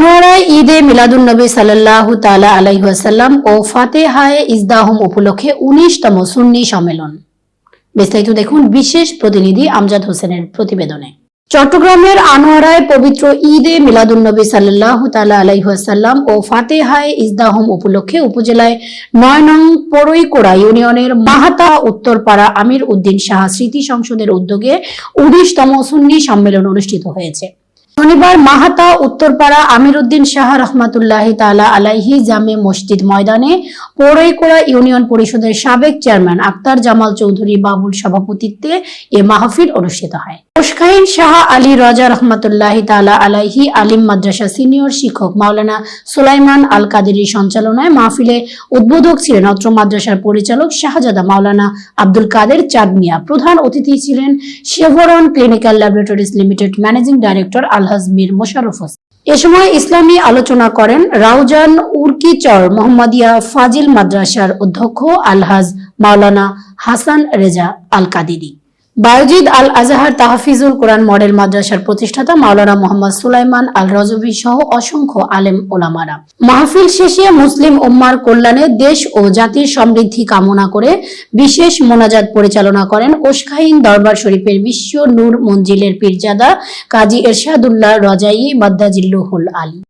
ঈদে মিলাদুন্নবী সাল্লাল্লাহু তাআলা আলাইহি ওয়াসাল্লাম ও ফাতেহায়ে ইজদাহুম উপলক্ষে ১৯তম সুন্নি সম্মেলন। বিস্তারিত দেখুন বিশেষ প্রতিনিধি আমজাদ হোসেনের প্রতিবেদনে। চট্টগ্রামের আনোয়ারায় পবিত্র ঈদে মিলাদুন্নবী সাল্লাল্লাহু তাআলা আলাইহি ওয়াসাল্লাম ও ফাতেহায়ে ইজদাহুম উপলক্ষে উপজেলায় নয় নং পরইকোড়া ইউনিয়নের মাহাতা উত্তরপাড়া আমির উদ্দিন শাহ স্মৃতি সংসদের উদ্যোগে উনিশতম সুন্নি সম্মেলন অনুষ্ঠিত হয়েছে। শনিবার মাহাতা উত্তরপাড়া আমির উদ্দিন শাহ রহমাতুল্লাহ তালা আলাইহি জামে মসজিদ ময়দানে পৌরৈকোড়া ইউনিয়ন পরিষদের সাবেক চেয়ারম্যান আক্তার জামাল চৌধুরী বাবুল সভাপতিত্বে এ মাহফিল অনুষ্ঠিত হয়। ওসখাইন শাহ আলী রাজা রহমাতুল্লাহ তালা আলাইহি আলিম মাদ্রাসা সিনিয়র শিক্ষক মাওলানা সুলাইমান আল কাদেরির সঞ্চালনায় মাহফিলে উদ্বোধক ছিলেন অত্র মাদ্রাসার পরিচালক শাহজাদা মাওলানা আব্দুল কাদের চাঁদ মিয়া প্রধান অতিথি ছিলেন Chevron clinical laboratories limited managing director Alhaj Mir Mosharraf এ সময় ইসলামী আলোচনা করেন রাউজান উর্কিচর মোহাম্মদিয়া ফাজিল মাদ্রাসার অধ্যক্ষ আলহাজ মাওলানা হাসান রেজা আল কাদিরি বায়োজিদ আল আজাহার তাহফিজুল কোরআন মডেল মাদ্রাসার প্রতিষ্ঠাতা মাওলানা মোহাম্মদ সুলাইমান আল রজবি সহ অসংখ্য আলেম ওলামারা। মাহফিল শেষে মুসলিম উম্মার কল্যাণে দেশ ও জাতির সমৃদ্ধি কামনা করে বিশেষ মোনাজাত পরিচালনা করেন ওসখাইন দরবার শরীফের বিশ্ব নূর মঞ্জিলের পীরজাদা কাজী এরশাদুল্লাহ রজাই বাদ্দাজিল্লুহুল আলী।